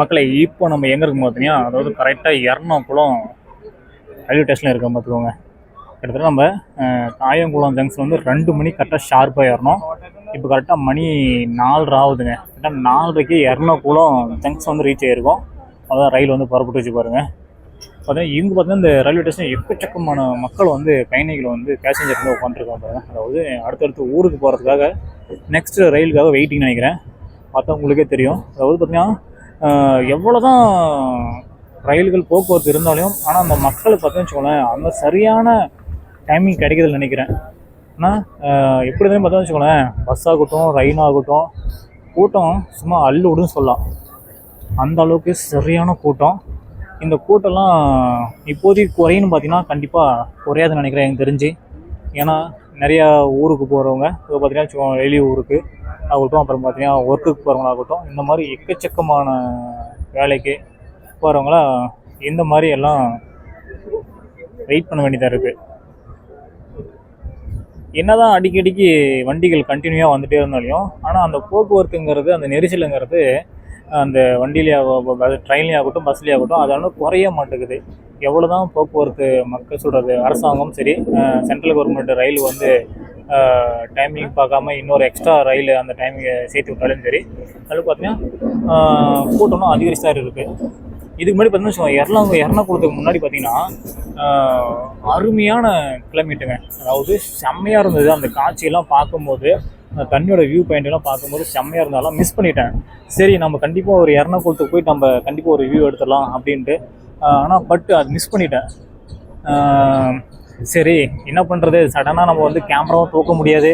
மக்களை இப்போ நம்ம எங்கே இருக்கோம் பார்த்தீங்கன்னா அதாவது கரெக்டாக எர்ணாகுளம் ரயில்வே ஸ்டேஷனில் இருக்கோம் பார்த்துக்கோங்க கிட்டத்தட்ட நம்ம காயங்குளம் ஜங்ஷன் வந்து ரெண்டு மணி கரெக்டாக ஷார்ப்பாக ஏறணும். இப்போ கரெக்டாக மணி நாலரை ஆகுதுங்க. கரெக்டாக நாலரைக்கு எர்ணாகுளம் ஜங்ஷன் வந்து ரீச் ஆகிருக்கும் அதான் ரயில் வந்து புறப்பட்டு வச்சு பாருங்கள் பார்த்தீங்கன்னா இங்கே பார்த்தீங்கன்னா இந்த ரயில்வே ஸ்டேஷன் எக்கச்சக்கமான மக்கள் வந்து பயணிகள் வந்து பேசஞ்சர் வந்து உட்காந்துருக்காங்க பாருங்கள் அதாவது அடுத்தடுத்து ஊருக்கு போகிறதுக்காக நெக்ஸ்ட் ரயிலுக்காக வெயிட்டிங் நினைக்கிறேன். மற்றவங்களுக்கே தெரியும். அதாவது பார்த்தீங்கன்னா எவ்வளோ தான் ரயில்கள் போக்குவரத்து இருந்தாலும் ஆனால் அந்த மக்களை பார்த்தீங்கன்னு வச்சுக்கோங்களேன் அந்த சரியான டைமிங் கிடைக்குதுன்னு நினைக்கிறேன். ஆனால் எப்படி இருந்தாலும் பார்த்தா வச்சுக்கோங்களேன் பஸ் ஆகட்டும் ரயின் ஆகட்டும் கூட்டம் சும்மா அள்ளு விடுன்னு சொல்லலாம். அந்த அளவுக்கு சரியான கூட்டம். இந்த கூட்டம்லாம் இப்போதைக்கு குறையுன்னு பார்த்தீங்கன்னா கண்டிப்பாக குறையாதுன்னு நினைக்கிறேன் எனக்கு தெரிஞ்சு. ஏன்னா நிறையா ஊருக்கு போகிறவங்க இப்போ பார்த்தீங்கன்னா வச்சுக்கோங்க வெளி ஊருக்கு ஆகட்டும் அப்புறம் பார்த்தீங்கன்னா ஒர்க்குக்கு போகிறவங்களாகட்டும் இந்த மாதிரி எக்கச்சக்கமான வேலைக்கு போகிறவங்களாம் இந்த மாதிரி எல்லாம் வெயிட் பண்ண வேண்டியதாக இருக்குது என்னதான் அடிக்கடிக்கு வண்டிகள் கண்டினியூவாக வந்துட்டே இருந்தாலையும் ஆனால் அந்த போக்குவரத்துங்கிறது அந்த நெரிசலுங்கிறது அந்த வண்டியிலே ட்ரெயின்லேயே ஆகட்டும் பஸ்லேயே ஆகட்டும் அது வந்து குறைய மாட்டேங்குது. எவ்வளோ தான் போக்குவரத்து மக்கள் சொல்கிறது அரசாங்கம் சரி சென்ட்ரல் கவர்மெண்ட் ரயில் வந்து டைமிங் பார்க்காம இன்னொரு எக்ஸ்ட்ரா ரயில் அந்த டைமிங்கை சேர்த்து விட்டாலும் சரி அதில் பார்த்தீங்கன்னா கூட்டமும் அதிகரிச்சு தான் இருக்குது இதுக்கு முன்னாடி பார்த்தீங்கன்னா வச்சுக்கோங்க, எர்ணாகு எர்ணாகுளத்துக்கு முன்னாடி பார்த்தீங்கன்னா அருமையான கிளைமேட்டுங்க. அதாவது செம்மையாக இருந்தது. அந்த காட்சியெல்லாம் பார்க்கும்போது தண்ணியோட வியூ பாயிண்ட்லாம் பார்க்கும்போது செம்மையாக இருந்தாலும் மிஸ் பண்ணிட்டேன். சரி நம்ம கண்டிப்பாக ஒரு எர்ணாகுளத்துக்கு போய் நம்ம கண்டிப்பாக ஒரு வியூ எடுத்துடலாம் அப்படின்ட்டு. ஆனால் பட் அது மிஸ் பண்ணிட்டேன். சரி என்ன பண்ணுறது சடனாக நம்ம வந்து கேமராவும் தூக்க முடியாது.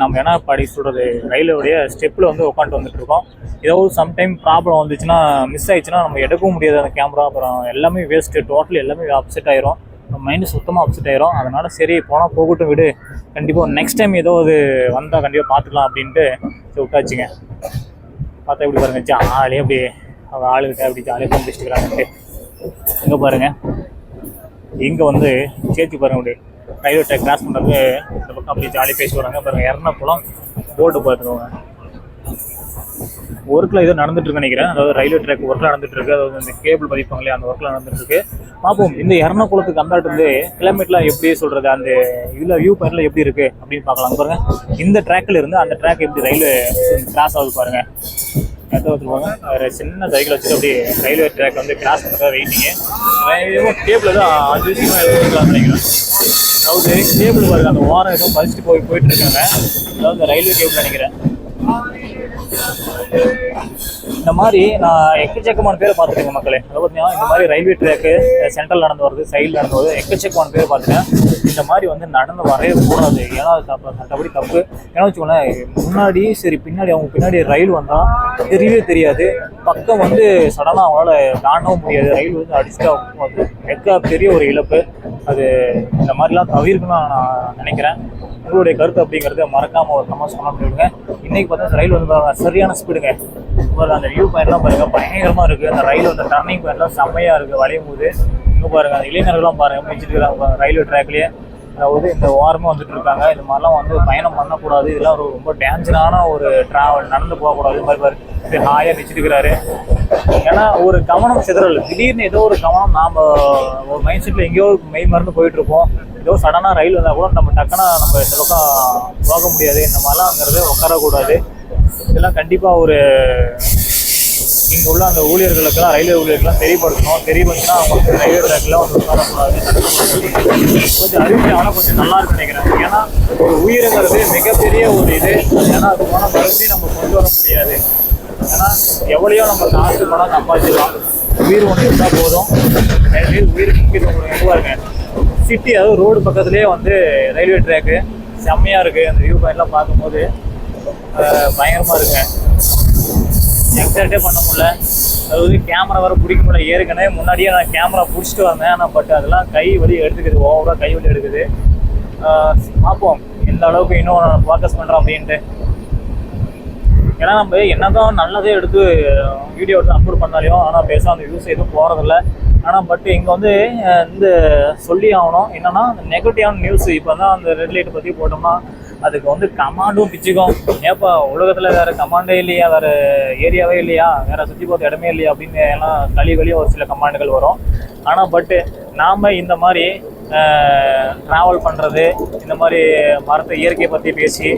நம்ம என்ன படி சொல்கிறது ரயிலுடைய ஸ்டெப்பில் வந்து உட்காந்துட்டு வந்துட்டு இருக்கோம். ஏதாவது சம்டைம் ப்ராப்ளம் வந்துச்சுன்னா மிஸ் ஆயிடுச்சுன்னா நம்ம எடுக்கவும் முடியாது அந்த கேமரா அப்புறம் எல்லாமே வேஸ்ட்டு டோட்டலி எல்லாமே அப்செட் ஆயிரும். மைண்டு சுத்தமாக அப்செட் ஆயிரும். அதனால் சரி போனால் போகட்டும் விடு. கண்டிப்பாக நெக்ஸ்ட் டைம் ஏதோ அது வந்தால் கண்டிப்பாக பார்த்துக்கலாம் அப்படின்ட்டு சரி விட்டாச்சுங்க. பார்த்தா எப்படி பாருங்க ஜாலியாக அப்படி அவங்க ஆளுகிட்ட அப்படி ஜாலியாக பண்ணிட்டு இருக்கிறாங்கன்ட்டு இங்கே பாருங்கள் இங்கே வந்து சேர்த்து பாருங்க அப்படி. ரயில்வே ட்ராக் கிராஸ் பண்ணுறது இந்த பக்கம் அப்படி ஜாலியாக பேசி வராங்க. பாருங்கள் எர்ணாகுளம் போர்டு பார்த்துக்கோங்க ஒர்க்கில் ஏதோ நடந்துட்டு நினைக்கிறேன். அதாவது ரயில்வே ட்ராக் ஒர்க்கில் நடந்துட்டு இருக்கு. அதாவது இந்த கேபிள் பதிப்பாங்களே அந்த ஒர்க்கில் நடந்துட்டு இருக்கு. பார்ப்போம் இந்த எர்ணாகுளத்துக்கு அந்தாட்டு வந்து கிலோமீட்டர்லாம் எப்படி சொல்றது? அந்த இதில் வியூ பாயிண்ட்ல எப்படி இருக்கு? அப்படின்னு பார்க்கலாம். பாருங்க. இந்த ட்ராக்ல இருந்து அந்த ட்ராக் எப்படி ரயில்வே கிராஸ் ஆகுது பாருங்க. எதை ஒரு சின்ன சைக்கிள் வச்சுட்டு அப்படி ரயில்வே ட்ராக் வந்து கிராஸ் பண்ணுறதா வெயிட்டிங்க ஏதோ கேபிள் தான் அஞ்சு விஷயமா நினைக்கிறேன். அதாவது கேபிள் பாருங்க அந்த ஓரம் எதுவும் பறிச்சுட்டு போய் போயிட்டு இருக்காங்க. அதாவது ரயில்வே கேபிள் நினைக்கிறேன். இந்த மாதிரி நான் எக்கச்சக்கமான பேரை பார்த்துருக்கேன் மக்களே அதை பார்த்தீங்கன்னா இந்த மாதிரி ரயில்வே ட்ராக்கு சென்ட்ரல் நடந்து வருது சைடில் நடந்து வருது எக்கச்சக்கமான பேர் பார்த்துட்டேன் இந்த மாதிரி வந்து நடந்து வரவே கூடாது ஏன்னா அது தப்பு சட்டப்படி தப்பு ஏன்னா வச்சுக்கோங்களேன் முன்னாடி சரி பின்னாடி அவங்க பின்னாடி ரயில் வந்தால் தெரியவே தெரியாது பக்கம் வந்து சடனாக அவங்களால தாண்டவும் முடியாது ரயில் வந்து அடிச்சுட்டு அது எக்க பெரிய ஒரு இழப்பு அது இந்த மாதிரிலாம் தவிர்க்கணும்னு நான் நினைக்கிறேன். உங்களுடைய கருத்து அப்படிங்கிறத மறக்காமல் ஒரு கமெண்ட்ஸ் பண்ண முடியுங்க இன்றைக்கி பார்த்தா ரயில் வந்து சரியான ஸ்பீடுங்க பாருங்க அந்த வியூ பாயிண்ட்லாம் பாருங்கள் பயங்கரமாக இருக்குது அந்த ரயில் வந்து டர்னிங் பாயிண்ட்லாம் செம்மையாக இருக்குது வளையும் போது. இங்கே பாருங்கள் அந்த இளைஞர்கள்லாம் பாருங்க வச்சுட்டு ரயில்வே ட்ராக்லேயே அதாவது இந்த ஓரமாக வந்துட்டு இருக்காங்க. இந்த மாதிரிலாம் வந்து பயணம் பண்ணக்கூடாது. இதெல்லாம் ஒரு ரொம்ப டேஞ்சரான ஒரு ட்ராவல் நடந்து போகக்கூடாது. இது மாதிரி பாரு இப்படி ஹாயாக நிச்சிருக்கிறாரு ஏன்னா ஒரு கவனம் சிதறல். திடீர்னு ஏதோ ஒரு கவனம் நாம் ஒரு மைண்ட் செட்டில் எங்கேயோ மெய் மறந்து போயிட்டு இருப்போம் ஏதோ சடனாக ரயில் வந்தால் கூட நம்ம டக்குனா நம்ம இந்த பக்கம் போக முடியாது. இந்த மாதிரிலாம்ங்கிறது உட்காரக்கூடாது. இதெல்லாம் கண்டிப்பாக ஒரு இங்கே உள்ள அந்த ஊழியர்களுக்கெல்லாம் ரயில்வே ஊழியர்கள்லாம் தெரியப்படுத்தணும். தெரியப்படுத்தினா அவங்க வந்து ரயில்வே ட்ராக்லாம் வந்து உட்காரக்கூடாது கொஞ்சம் அறிவுரை ஆனால் கொஞ்சம் நல்லா இருக்கு நினைக்கிறேன். ஏன்னா ஒரு உயிருங்கிறது மிகப்பெரிய ஒரு இது. ஏன்னா அது போனால் மறுபடியும் நம்ம கொண்டு வர முடியாது. ஏன்னா எவ்வளையோ நம்ம காசு பணம் சம்பாதிச்சிடலாம் உயிர் ஒன்று இருந்தால் போதும். தயவுசெய்து உயிர் முக்கியத்துவம் எதுவாக இருக்கேன் சிட்டி அதாவது ரோடு பக்கத்துலேயே வந்து ரயில்வே ட்ராக்கு செம்மையாக இருக்குது அந்த வியூ பாயிண்ட்லாம் பார்க்கும்போது பயங்கரமாக இருக்கேன் எக்ஸைட்டே பண்ண முடியல. அதாவது கேமரா வர பிடிக்க முடியல. ஏற்கனவே முன்னாடியே நான் கேமரா பிடிச்சிட்டு வந்தேன். ஆனால் பட் அதெல்லாம் கை வலி எடுத்துக்குது. ஓவராக கை வலி எடுக்குது. பார்ப்போம். எந்த அளவுக்கு இன்னும் நான் ஃபோக்கஸ் பண்ணுறோம் அப்படின்ட்டு. ஏன்னா நம்ம என்னதான் நல்லதே எடுத்து வீடியோ எடுத்து அப்லோட் பண்ணாலையும் ஆனால் பேச அந்த வியூஸ் எதுவும் போகிறதில்ல ஆனால் பட் இங்கே வந்து இந்த சொல்லி ஆகணும். என்னன்னா நெகட்டிவான நியூஸ் இப்போ தான் அந்த ரெட் லைட் பற்றி போட்டோம்னா அதுக்கு வந்து கமாண்டும் பிச்சுக்கும். ஏப்பா உலகத்தில் வேற கமாண்டே இல்லையா? வேற ஏரியாவே இல்லையா? வேற சுற்றி பார்த்த இடமே இல்லையா? அப்படின்னு எல்லாம் களி வழியாக ஒரு சில கமாண்டுகள் வரும். ஆனால் பட்டு நாம் இந்த மாதிரி ட்ராவல் பண்ணுறது இந்த மாதிரி மரத்தை இயற்கையை பற்றி பேசி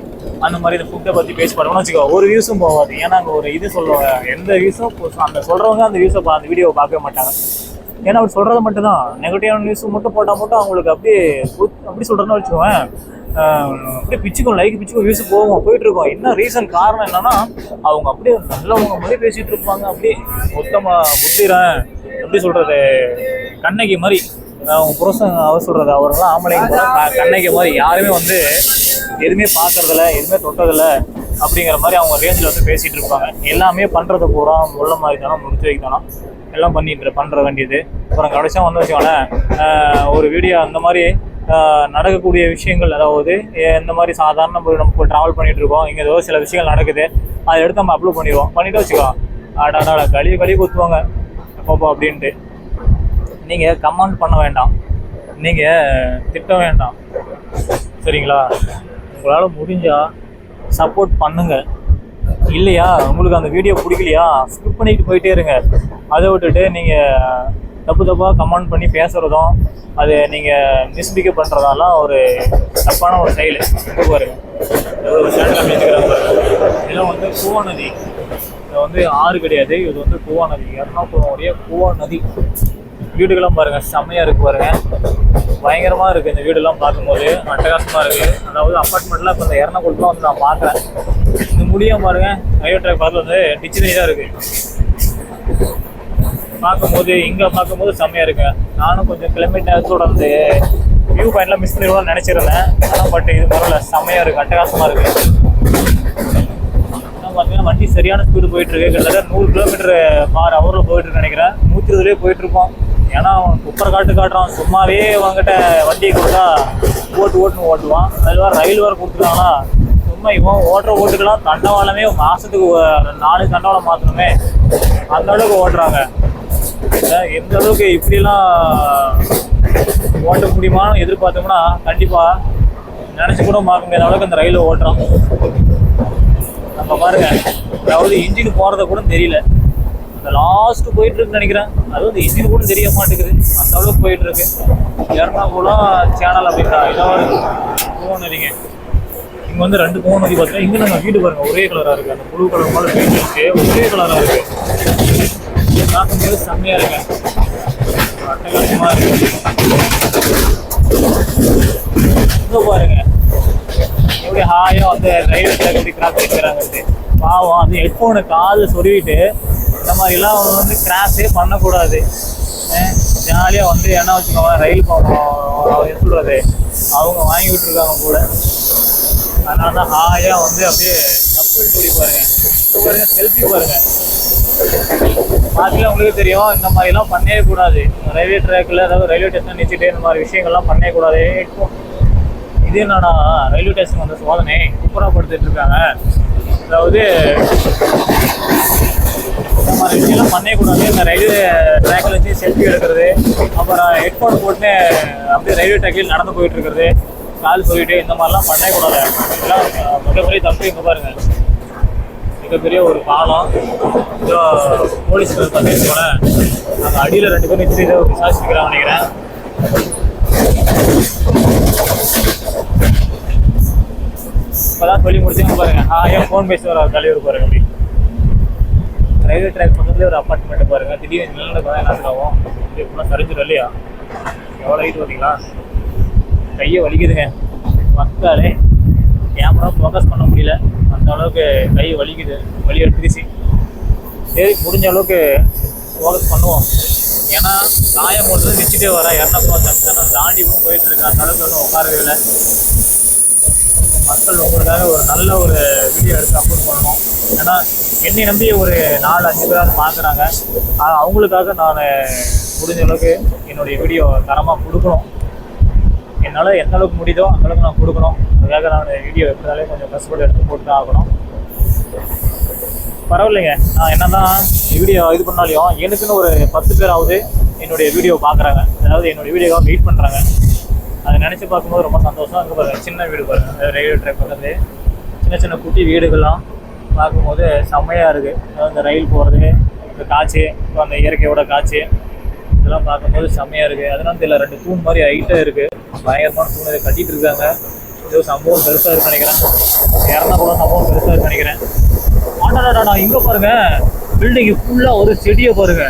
அந்த மாதிரி இந்த ஃபுட்டை பற்றி பேசி பண்ணோம்னு வச்சுக்கோ ஒரு வியூஸும் போகாது. ஏன்னா அங்கே ஒரு இது சொல்லுவாங்க. எந்த வியூஸும் அந்த சொல்கிறவங்க அந்த வியூஸை அந்த வீடியோவை பார்க்கவே மாட்டாங்க. ஏன்னா அப்படி சொல்கிறது மட்டும்தான். நெகட்டிவான நியூஸ் மட்டும் போட்டால் மட்டும் அவங்களுக்கு அப்படியே புத்- அப்படி சொல்கிறேன்னு வச்சுக்கோவேன் அப்படியே பிச்சுக்கும் லைக் பிச்சுக்கும் வியூஸ் போகும் போயிட்டு இருக்கோம். என்ன ரீசன் காரணம் என்னன்னா அவங்க அப்படியே நல்லவங்க மாதிரி பேசிகிட்டு இருப்பாங்க. அப்படியே மொத்தமாக புத்திரன் எப்படி சொல்கிறது கண்ணகி மாதிரி. அவங்க புருஷன் அவர் சொல்கிறது அவரெல்லாம் ஆம்பளைங்க கண்ணகி மாதிரி. யாருமே வந்து எதுவுமே பார்க்கறதில்ல எதுவுமே தொட்டதில்ல அப்படிங்கிற மாதிரி அவங்க ரேஞ்சில் வந்து பேசிகிட்டு இருப்பாங்க. எல்லாமே பண்ணுறது பூரா உள்ள மாதிரி தானே முடிச்சு வைக்கணும் எல்லாம் பண்ணிட்டு பண்ணுற வேண்டியது. அப்புறம் கடைசியாக வந்து வச்சுக்கோங்களேன் ஒரு வீடியோ அந்த மாதிரி நடக்கக்கூடிய விஷயங்கள் அதாவது இந்த மாதிரி சாதாரண நம்ம நம்ம ட்ராவல் பண்ணிட்டு இருக்கோம் இங்கே ஏதோ சில விஷயங்கள் நடக்குது அதை எடுத்து நம்ம அப்லோட் பண்ணிடுவோம். பண்ணிட்டு வச்சுக்கோ. அடாடா கழி கழி குத்துவாங்க. பாப்பா அப்படின்ட்டு. நீங்கள் கமெண்ட் பண்ண வேண்டாம். நீங்கள் திட்ட வேண்டாம். சரிங்களா? உங்களால் முடிஞ்சால் சப்போர்ட் பண்ணுங்கள் இல்லையா? உங்களுக்கு அந்த வீடியோ பிடிக்கலையா? ஸ்கிப் பண்ணிட்டு போயிட்டே இருங்க. அதை விட்டுட்டு நீங்கள் தப்பு தப்பாக கமெண்ட் பண்ணி பேசுகிறதும் அது நீங்கள் மிஸ்பிக்க பண்ணுறதாலாம் ஒரு தப்பான ஒரு செயல். இப்போ பாருங்க இது ஒரு சேனல் பாருங்க இதெல்லாம் வந்து கூவா நதி. இது வந்து ஆறு கிடையாது. இது வந்து கூவா நதி. எர்ணாகுளமுடைய கூவா நதி. வீடுகள்லாம் பாருங்கள் செம்மையாக இருக்குது பாருங்கள் பயங்கரமாக இருக்குது இந்த வீடெல்லாம் பார்க்கும்போது. அட்டகாசமாக இருக்குது அதாவது அப்பார்ட்மெண்ட்லாம் இப்போ இந்த எர்ணாகுளத்துல வந்து நான் பார்க்குறேன் முடியும் பாருங்க. ஹைவே ட்ராக் பார்த்து வந்து டிச்சு தண்ணி தான் இருக்கு. பார்க்கும்போது இங்கே பார்க்கும்போது செம்மையாக இருக்கு. நானும் கொஞ்சம் கிளைமேட் நேரத்தோட அந்த வியூ பாயிண்ட்லாம் மிஸ் பண்ணிடுவோம்னு நினச்சிருந்தேன். ஆனால் பட் இது பரவாயில்ல. செம்மையாக இருக்குது அட்டகாசமாக இருக்கு. பார்த்தீங்கன்னா வண்டி சரியான ஸ்பீடு போயிட்டு இருக்கு. கிட்டத்தட்ட நூறு கிலோமீட்டர் பார் ஹவரில் போயிட்டு நினைக்கிறேன். நூற்றி இருபதுலேயே போயிட்டு இருப்போம். ஏன்னா அவன் குப்பரை காட்டு காட்டுறான். சும்மாவே அவங்ககிட்ட வண்டியை கொடுத்தா ஓட்டு ஓட்டுன்னு ஓட்டுவான். அதில் ரயில் வேறு கொடுத்துருக்காங்களா சும்மா இவன் ஓட்டுற ஓட்டுக்கெல்லாம் தண்டவாளமே மாசத்துக்கு நாலு தண்டவாளம் மாற்றணுமே அந்த அளவுக்கு ஓட்டுறாங்க எந்த அளவுக்கு இப்படிலாம் ஓட்ட முடியுமான்னு எதிர்பார்த்தோம்னா கண்டிப்பாக நினச்சி கூட பார்க்க முடியாத அளவுக்கு அந்த ரயில் ஓட்டுறோம் நம்ம பாருங்க அதாவது இன்ஜின் போறத கூட தெரியல. இந்த லாஸ்ட் போயிட்டு இருக்குன்னு நினைக்கிறேன். அது வந்து இன்ஜின் கூட தெரிய மாட்டேங்குது. அந்த அளவுக்கு போயிட்டு இருக்கு எர்ணாகுளம் சேனல் அப்படின்னா இதான் கோவம் நதிங்க இங்க வந்து ரெண்டு கோவம் நோக்கி பார்த்தீங்கன்னா இங்க நம்ம வீடு பாருங்க ஒரே கலரா இருக்கு. அந்த புழு கலர் மாதிரி வீடு இருக்கு ஒரே கலரா இருக்கு. பார்க்கும்போது செம்மையா இருக்கு. அட்டகாசமா இருக்கு. இங்க பாருங்க. எப்படி ஹாயா வந்து ரயில் எப்படி கிராஸ் பண்ணிக்கிறாங்க பாவம் அது ஹெட்ஃபோனு காது சொருவிட்டு இந்த மாதிரிலாம் வந்து கிராஸே பண்ணக்கூடாது. ஜாலியாக வந்து என்ன வச்சுக்கோங்க ரயில் போகணும் என்ன சொல்கிறது அவங்க வாங்கி விட்டுருக்காங்க கூட. அதனால தான் ஹாயாக வந்து அப்படியே கப்பல் டூரி பாருங்க பாருங்க செல்ஃபி பாருங்க. பார்த்தீங்கன்னா உங்களுக்கு தெரியும் இந்த மாதிரிலாம் பண்ணவே கூடாது. ரயில்வே ட்ராக்ல அதாவது ரயில்வே ஸ்டேஷன் நிறுத்திட்டு இந்த மாதிரி விஷயங்கள்லாம் பண்ணவே கூடாது. இது என்னன்னா ரயில்வே ஸ்டேஷன் வந்து சோதனை குப்புறப்படுத்திட்டு இருக்காங்க. அதாவது இந்த மாதிரி விஷயம்லாம் பண்ணவே கூடாது. இந்த ரயில்வே ட்ராக்ல வச்சு செல்ஃபி எடுக்கிறது அப்புறம் ஹெட்ஃபோன் போட்டு அப்படியே ரயில்வே ட்ராக்கில் நடந்து போயிட்டு இருக்கிறது. கால் போயிட்டு இந்த மாதிரிலாம் பண்ணவே கூடாது இதெல்லாம் மிகப்பெரிய தப்பு இங்கே பாருங்க. மிகப்பெரிய ஒரு பாலம். இதோ போலீஸ் பார்த்தீங்கன்னு கூட அந்த அடியில் ரெண்டு பேரும் நிறுத்தி இதை விசாரிச்சுக்கிறாங்க நினைக்கிறேன். இப்போதான் சொல்லி முடிச்சுங்க பாருங்க. ஹாயா ஃபோன் பேசி வர தலைவர் பாருங்க அப்படி ரயில்வே ட்ராக் பக்கத்துல ஒரு அப்பார்ட்மெண்ட் பாருங்க. திடீர்னு நிலநடுக்கம் தான் என்ன ஆகும் இது ஃபுல்லாக சரிஞ்சிடும் இல்லையா? எவ்வளோ ஹைட் பார்த்தீங்களா? கையை வலிக்குதுங்க மக்களே கேமரா ஃபோக்கஸ் பண்ண முடியல. அந்த அளவுக்கு கை வலிக்குது. வலி எடுத்துருச்சு. சரி முடிஞ்ச அளவுக்கு ஃபோக்கஸ் பண்ணுவோம். ஏன்னா காயம் போது நிச்சுட்டே வர. இரநூறுவா ஜங்ஷன் தாண்டி கூட போயிட்டு இருக்கு. அந்த அளவுக்கு ஒன்றும் உட்காரவே இல்லை. மக்கள் உங்களுக்காக ஒரு நல்ல ஒரு வீடியோ எடுத்து அப்லோட் பண்ணணும். ஏன்னா என்னை நம்பி ஒரு நாலு அஞ்சு பேராக பார்க்குறாங்க. அவங்களுக்காக நான் முடிஞ்ச அளவுக்கு என்னுடைய வீடியோ தரமாக கொடுக்கணும். என்னால் எந்த அளவுக்கு முடியுதோ அந்தளவுக்கு நான் கொடுக்கணும். அதுக்காக நான் வீடியோ எப்படினாலே கொஞ்சம் கஷ்டப்பட்டு எடுத்து போட்டு தான் ஆகணும். பரவாயில்லைங்க. நான் என்னதான் வீடியோ இது பண்ணாலையும் எனக்குன்னு ஒரு பத்து பேராவது என்னுடைய வீடியோ பார்க்குறாங்க அதாவது என்னுடைய வீடியோவாக வெயிட் பண்ணுறாங்க அதை நினச்சி பார்க்கும்போது ரொம்ப சந்தோஷம். அங்கே பாருங்கள் சின்ன வீடு பாருங்க. ரயில்வே ட்ராக் பக்கத்து சின்ன சின்ன குட்டி வீடுகள்லாம் பார்க்கும்போது செம்மையாக இருக்குது அதாவது இந்த ரயில் போகிறது இந்த காய்ச்சி இப்போ அந்த இயற்கையோட காட்சி இதெல்லாம் பார்க்கும்போது செம்மையாக இருக்குது அதனால தெரியல ரெண்டு தூண் மாதிரி ஹைட்டாக இருக்குது பயங்கரமான சூழ்நிலை கட்டிகிட்டு கட்டிட்டு இருக்காங்க. ஏதோ சம்பவம் பெருசாக இருக்கு நினைக்கிறேன். இறந்த கூட சம்பவம் பெருசாக இருக்கு நினைக்கிறேன். ஆண்டாடா இங்கே பாருங்க. பில்டிங் ஃபுல்லாக ஒரு செடியை பாருங்க.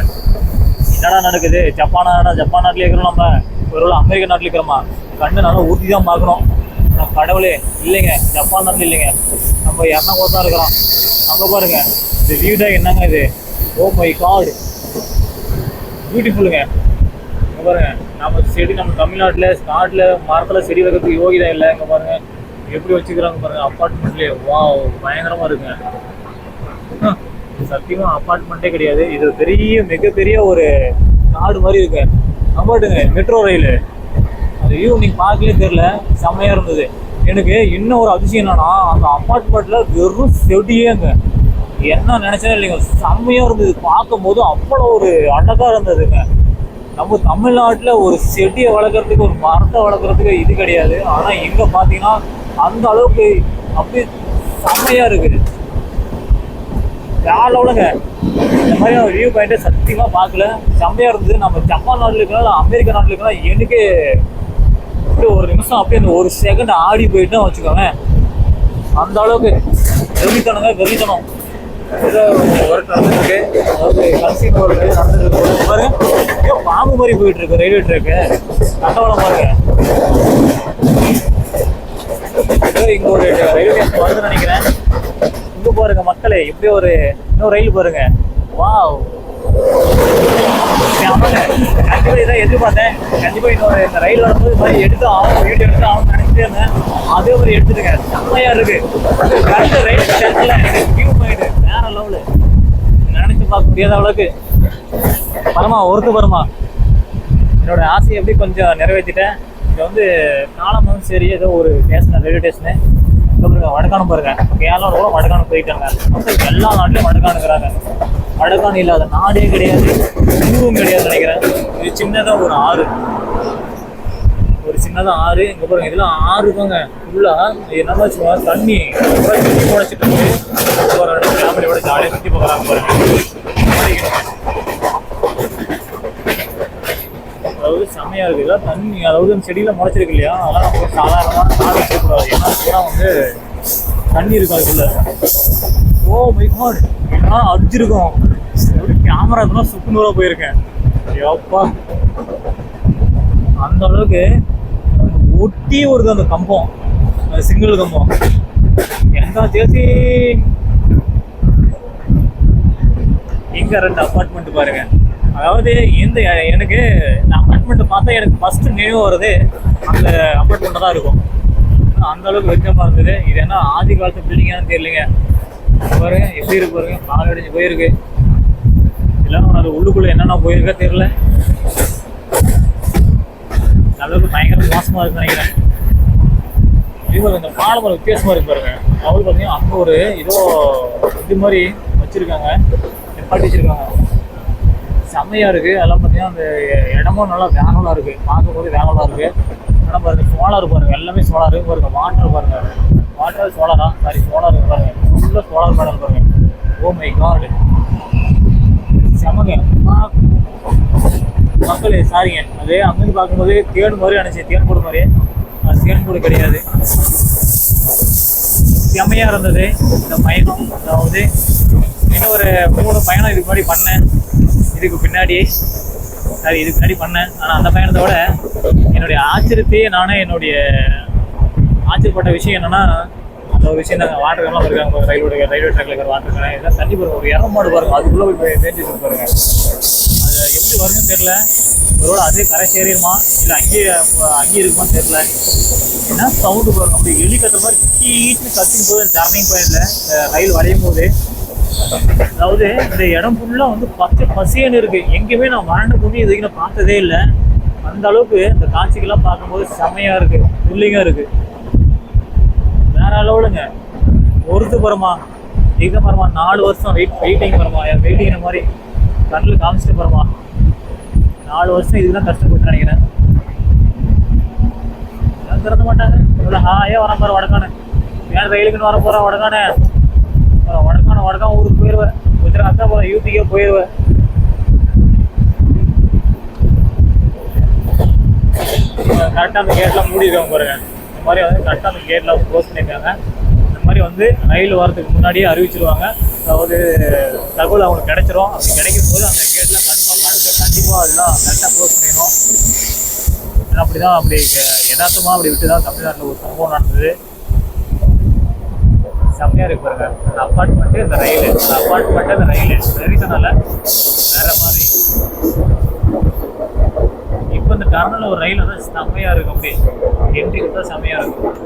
என்னடா நடக்குது? ஜப்பான் நாடா ஜப்பான் நாட்டில் இருக்கிறோம் நம்ம. ஒருவேளை அமெரிக்க நாட்டில் இருக்கிறோமா? கண்ணு நல்லா ஊற்றி தான் பார்க்குறோம் நம்ம கடவுளே இல்லைங்க. ஜப்பான் நாட்டில் இல்லைங்க. நம்ம எர்ணாகுளம் தான் இருக்கிறோம். அங்கே பாருங்க. இந்த வீடாக என்னங்க இது? ஓ மை காடு பியூட்டிஃபுல்லுங்க இங்கே பாருங்க. நம்ம செடி நம்ம தமிழ்நாட்டில் நாட்டில் மரத்தில் செடி வைக்கிறதுக்கு யோகிதா இல்லை இங்கே பாருங்க. எப்படி வச்சுக்கிறாங்க பாருங்க அப்பார்ட்மெண்ட்லேயே வா பயங்கரமாக இருக்குங்க சத்தியமாக அப்பார்ட்மெண்ட்டே கிடையாது. இது பெரிய மிகப்பெரிய ஒரு நாடு மாதிரி இருக்கு. நம்பாட்டுங்க மெட்ரோ ரயில் அது வியூ நீங்கள் பார்க்கலே தெரில செம்மையாக இருந்தது. எனக்கு இன்னும் ஒரு அதிசயம் என்னன்னா அந்த அப்பார்ட்மெண்ட்டில் வெறும் செடியேங்க என்ன நினைச்சேன் இல்லைங்க செம்மையாக இருந்தது. பார்க்கும்போது அவ்வளோ ஒரு அழகாக இருந்ததுங்க. நம்ம தமிழ்நாட்டில் ஒரு செடியை வளர்க்குறதுக்கு ஒரு மரத்தை வளர்க்குறதுக்கு இது கிடையாது. ஆனால் இங்கே பார்த்தீங்கன்னா அந்த அளவுக்கு அப்படியே செம்மையா இருக்குது. வேலை உலக இந்த மாதிரி வியூ பாயிண்ட்டை சத்தியமாக பார்க்கல செம்மையாக இருந்தது. நம்ம ஜப்பான் நாட்டில் இருக்கலாம் இல்லை அமெரிக்கா நாட்டில் இருக்கலாம் எனக்கு அப்படியே ஒரு நிமிஷம் அப்படியே அந்த ஒரு செகண்ட் ஆடி போயிட்டு வச்சுக்கோங்க அந்த அளவுக்கு வெறித்தனங்க வெறித்தனம். ஏதோ ஒர்க் நடந்துருக்கு அதாவது கன்சியூம் ஒர்க் நடந்துருக்கு பாருங்க ஐயோ பாம்பு மாதிரி போயிட்டு இருக்கு ரயில்வே ட்ராக்கு கண்டவளம் பாருங்க இங்கே ஒரு ரயில்வே ஸ்டேஷன் வருதுன்னு நினைக்கிறேன். இங்கே பாருங்க மக்களே இப்படி ஒரு இன்னொரு ரயில் பாருங்க. வாவ். ஆமாங்க கண்டிப்பா இதான் எதிர்பார்த்தேன். கண்டிப்பா இன்னொரு இந்த ரயில் வரும்போது மாதிரி எடுத்து ஆகும் வீடியோ எடுத்து ஆகும் நினைச்சிட்டே இருந்தேன். அதே மாதிரி எடுத்துருங்க செம்மையாக இருக்கு. கரெக்ட் ரயில் ஸ்டேஷன்ல வேற லெவலு நினைச்சு பார்க்க முடியாத அளவுக்கு பரமா ஒருத்து பரமா என்னோட ஆசையை எப்படி கொஞ்சம் நிறைவேற்றிட்டேன். இங்கே வந்து காலமும் சரி ஏதோ ஒரு ஸ்டேஷன் ரயில்வே ஸ்டேஷனு பாருங்க வடக்கானம் பாருங்க. கேரளாவில் கூட வடக்கானம் போயிட்டாங்க. மக்கள் எல்லா நாட்டிலையும் வடக்கானுங்கிறாங்க. வடக்கான் இல்லாத நாடே கிடையாது. ஊரும் கிடையாது நினைக்கிறேன். இது சின்னதாக ஒரு ஆறு. ஒரு சின்னதாக ஆறு. இங்கே பாருங்க இதெல்லாம் ஆறு தாங்க ஃபுல்லாக என்ன சும்மா தண்ணி பூரா சுற்றி ஃபேமிலியோட ஜாலியாக சுற்றி போகிறாங்க பாருங்க அதாவது செம்மையா இருக்குது இதெல்லாம் தண்ணி அதாவது அந்த செடியில முளைச்சிருக்கு இல்லையா? அதெல்லாம் நம்ம சாதாரணமாக நாடு வச்சிருக்கூடாது ஏன்னா பூரா வந்து தண்ணி இருக்கும் அதுக்குள்ள. ஓ மை காட் இதெல்லாம் அடிச்சிருக்கும். எப்படி கேமரா இதெல்லாம் சுக்குநூறாக போயிருக்கேன். எப்பா. அந்த அளவுக்கு ஒட்டி வருது அந்த கம்பம். அந்த சிங்கிள் கம்பம். எனக்கா தேசி இங்க ரெண்டு அப்பார்ட்மெண்ட் பாருங்க. அதாவது இந்த எனக்கு இந்த அப்பார்ட்மெண்ட் பார்த்தா எனக்கு ஃபர்ஸ்ட் நினைவு வருது அந்த அப்பார்ட்மெண்ட் தான் இருக்கும். அந்த அளவுக்கு வெச்சமாக இருந்தது. இது என்ன ஆதி காலத்து பில்டிங்கானு தெரியலங்க. பாருங்க எப்படி இருக்கு பாருங்க. பால் அடிச்சு போயிருக்கு. எல்லாம் அது உள்ளுக்குள்ளே என்னென்ன போயிருக்கா தெரியல. அளவுக்கு பயங்கர மோசமாக இருக்குன்னு நினைக்கிறேன். இது இந்த பாலம் ஒரு வித்தியாசமாக இருக்கு பாருங்க. அவரு பார்த்தீங்கன்னா அங்கே ஒரு ஏதோ இது மாதிரி வச்சுருக்காங்க. நிப்பாட்டி வச்சிருக்காங்க. செம்மையா இருக்கு. அதெல்லாம் பார்த்தீங்கன்னா அந்த இடமும் நல்லா வேனலா இருக்கு. பார்க்கும்போது வேனலா இருக்கு. ஆனால் பாருங்க சோலார் பாருங்க. எல்லாமே சோலார் பாருங்க. வாட்டர் பாருங்க. Water Solara? சாரி சோலார் பாருங்க. ஃபுல்லாக சோலார் பேனல் பாருங்க. Oh ஓ மை கார்டு செமங்க மக்கள் சாரிங்க அது அங்கிருந்து பார்க்கும்போது தேன் மாதிரி நினைச்சேன் தேன் கூடு மாதிரி. அது தேன் கூடு கிடையாது. செம்மையாக இருந்தது. இந்த பயணம் அதாவது இன்னும் ஒரு மூணு பயணம் இதுக்கு முன்னாடி பண்ணேன். இதுக்கு பின்னாடி சரி இதுக்கு முன்னாடி பண்ணேன். ஆனால் அந்த பயணத்தை விட என்னுடைய ஆச்சரியத்தையே நானே என்னுடைய ஆச்சரியப்பட்ட விஷயம் என்னன்னா அந்த ஒரு விஷயம் நாங்கள் வாட்டர்லாம் இருக்காங்க ரயில்வே ரயில்வே ட்ராக்ல இருக்கிற வாட்டர் இதெல்லாம் தண்ணி பாருங்க ஒரு இடம் மாடு பாருங்க. அதுக்குள்ளே போய் வேண்டி பாருங்க. அது எப்படி வரும்னு தெரில ஒருவேளை அதே கரை சேரியுமா இல்லை அங்கேயே அங்கேயே இருக்குமான்னு தெரில என்ன சவுண்டு பாருங்க. அப்படி எலி கத்துற மாதிரி கீட்டு கத்தின் போது டர்னிங் பாயிண்ட்ல ரயில் வரையும் போது. அதாவது இந்த இடம் ஃபுல்லாக வந்து பச்சை பசியன்னு இருக்கு. எங்கேயுமே நான் வறண்ட பூமி இதுக்கு நான் பார்த்ததே இல்லை. அந்த அளவுக்கு இந்த காட்சிகள்லாம் பார்க்கும்போது செமையா இருக்கு. த்ரில்லிங்காக இருக்கு. வேற அளவுலங்க ஒருத்து பரமா இது பரமா நாலு வருஷம் வெயிட் வெயிட்டிங் பரமா வெயிட்டிங் மாதிரி கண்ணில் காமிச்சிட்டு பரமா. நாலு வருஷம் இதுதான் கஷ்டப்பட்டு நினைக்கிறேன். திறந்து மாட்டாங்க. இவ்வளோ ஹாயாக வர மாதிரி வடக்கானே. ஏன் ரயிலுக்குன்னு வர போகிறேன் வடக்கானே. நான் வடக்கான ஊருக்கு போயிடுவேன் குஜராத் தான் போகிறேன் யூபிக்கே போயிடுவேன் கரெக்டாக அந்த கேட்லாம் மூடிடுவேன் பாருங்க. இந்த மாதிரி வந்து கரெக்டாக அந்த கேட்லாம் க்ளோஸ் பண்ணியிருக்காங்க இந்த மாதிரி வந்து ரயில் வரதுக்கு முன்னாடியே அறிவிச்சிருவாங்க. அதாவது தகவல் அவங்களுக்கு கிடைச்சிரும். அப்படி கிடைக்கும் போது அந்த கேட்லாம் கன்ஃபார்ம் அடுத்த கண்டிப்பாக அதெல்லாம் கரெக்டாக க்ளோஸ் பண்ணிடணும். அப்படிதான் அப்படி அப்படி யதார்த்தமாக அப்படி விட்டு தான் தமிழ்நாட்டில் ஒரு சம்பவம் நடந்தது. செம்மையாக இருக்கு பாருங்க. அந்த அப்பார்ட்மெண்ட்டு இந்த ரயில் இந்த அப்பார்ட்மெண்ட்டு அந்த ரயில் ரீசனால வேற மாதிரி. இப்போ இந்த டர்னில் ஒரு ரயில் வந்து செம்மையாக இருக்கும் அப்படியே. என்ட்ரி தான் செம்மையாக இருக்கும்.